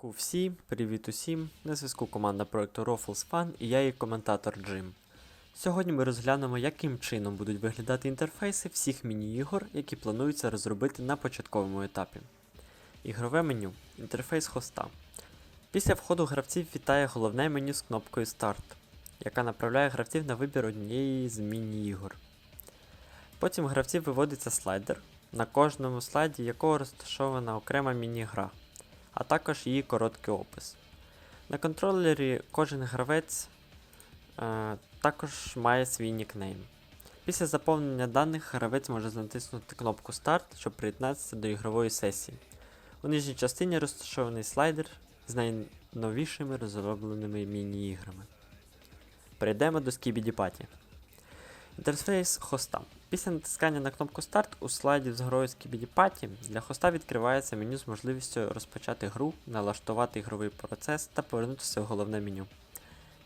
Ку всім, привіт усім! На зв'язку команда проекту Ruffles Fun і я її коментатор Джим. Сьогодні ми розглянемо, яким чином будуть виглядати інтерфейси всіх міні-ігор, які планується розробити на початковому етапі. Ігрове меню. Інтерфейс хоста. Після входу гравців вітає головне меню з кнопкою Старт, яка направляє гравців на вибір однієї з міні-ігор. Потім гравців виводиться слайдер, на кожному слайді якого розташована окрема міні-гра а також її короткий опис. На контролері кожен гравець е, також має свій нікнейм. Після заповнення даних гравець може натиснути кнопку Старт, щоб приєднатися до ігрової сесії. У нижній частині розташований слайдер з найновішими розробленими міні-іграми. Перейдемо до Skibidi Party. Інтерфейс хоста. Після натискання на кнопку Старт у слайді з грою Skibidi Party для хоста відкривається меню з можливістю розпочати гру, налаштувати ігровий процес та повернутися в головне меню.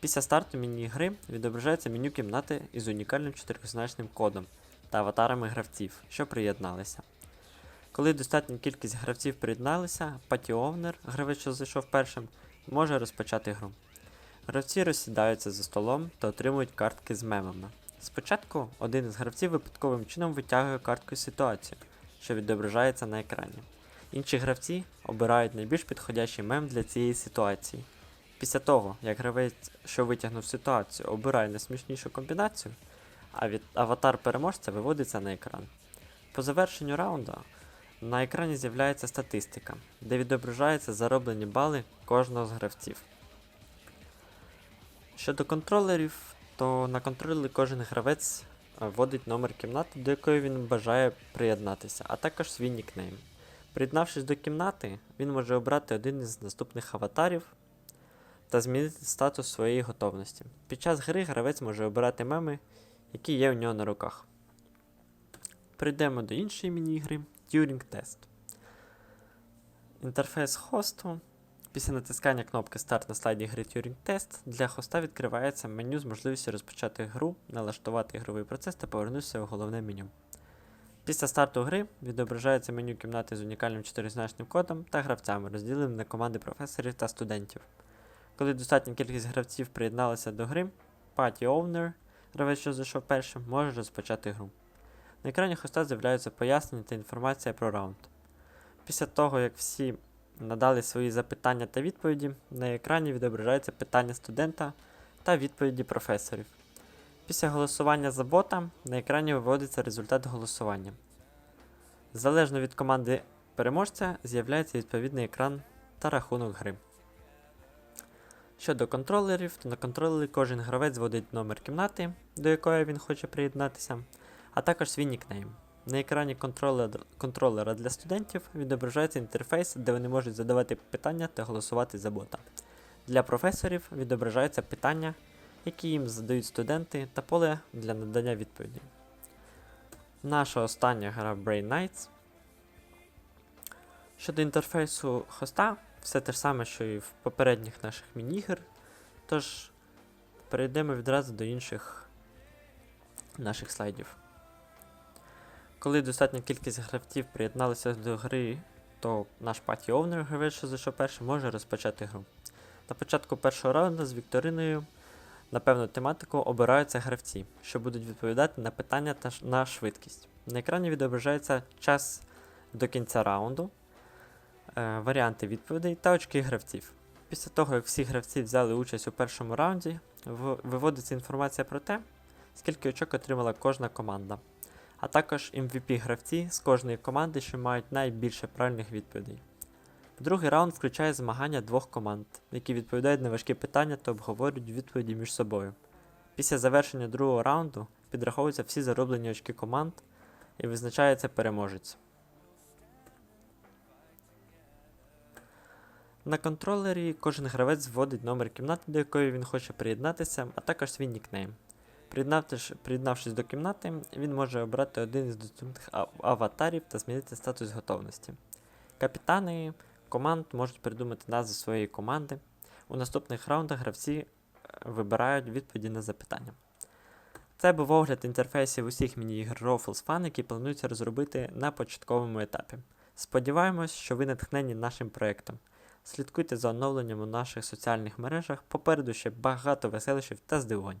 Після старту міні-гри відображається меню кімнати із унікальним чотиризначним кодом та аватарами гравців, що приєдналися. Коли достатня кількість гравців приєдналися, Owner, гравець, що зайшов першим, може розпочати гру. Гравці розсідаються за столом та отримують картки з мемами. Спочатку один із гравців випадковим чином витягує картку ситуацію, що відображається на екрані. Інші гравці обирають найбільш підходящий мем для цієї ситуації. Після того, як гравець, що витягнув ситуацію, обирає найсмішнішу комбінацію, а аватар переможця виводиться на екран. По завершенню раунду на екрані з'являється статистика, де відображаються зароблені бали кожного з гравців. Щодо контролерів, то на контролі кожен гравець е, вводить номер кімнати, до якої він бажає приєднатися, а також свій нікнейм. Приєднавшись до кімнати, він може обрати один із наступних аватарів та змінити статус своєї готовності. Під час гри гравець може обирати меми, які є у нього на руках. Перейдемо до іншої міні-ігри Turing Test. Інтерфейс хосту Після натискання кнопки Старт на слайді гри Turing Test для хоста відкривається меню з можливістю розпочати гру, налаштувати ігровий процес та повернутися в головне меню. Після старту гри відображається меню кімнати з унікальним чотиризначним кодом та гравцями, розділеним на команди професорів та студентів. Коли достатня кількість гравців приєдналася до гри, Party Owner, гравець, що зайшов першим, може розпочати гру. На екрані хоста з'являються пояснення та інформація про раунд. Після того, як всі надали свої запитання та відповіді, на екрані відображаються питання студента та відповіді професорів. Після голосування за бота на екрані виводиться результат голосування. Залежно від команди переможця, з'являється відповідний екран та рахунок гри. Щодо контролерів, то на контролері кожен гравець вводить номер кімнати, до якої він хоче приєднатися, а також свій нікнейм. На екрані контролера, для студентів відображається інтерфейс, де вони можуть задавати питання та голосувати за бота. Для професорів відображаються питання, які їм задають студенти, та поле для надання відповідей. Наша остання гра Brain Knights. Щодо інтерфейсу хоста, все те ж саме, що і в попередніх наших міні-ігр. Тож перейдемо відразу до інших наших слайдів. Коли достатня кількість гравців приєдналися до гри, то наш Party Owner, гравець, за що перший, може розпочати гру. На початку першого раунду з вікториною на певну тематику обираються гравці, що будуть відповідати на питання та на швидкість. На екрані відображається час до кінця раунду, е, варіанти відповідей та очки гравців. Після того, як всі гравці взяли участь у першому раунді, виводиться інформація про те, скільки очок отримала кожна команда а також MVP-гравці з кожної команди, що мають найбільше правильних відповідей. Другий раунд включає змагання двох команд, які відповідають на важкі питання та обговорюють відповіді між собою. Після завершення другого раунду підраховуються всі зароблені очки команд і визначається переможець. На контролері кожен гравець вводить номер кімнати, до якої він хоче приєднатися, а також свій нікнейм. Приєднавшись до кімнати, він може обрати один із доступних аватарів та змінити статус готовності. Капітани команд можуть придумати назву своєї команди. У наступних раундах гравці е, вибирають відповіді на запитання. Це був огляд інтерфейсів усіх міні-ігр Ruffles Fun, які планується розробити на початковому етапі. Сподіваємось, що ви натхнені нашим проєктом. Слідкуйте за оновленням у наших соціальних мережах. Попереду ще багато веселищів та здивувань.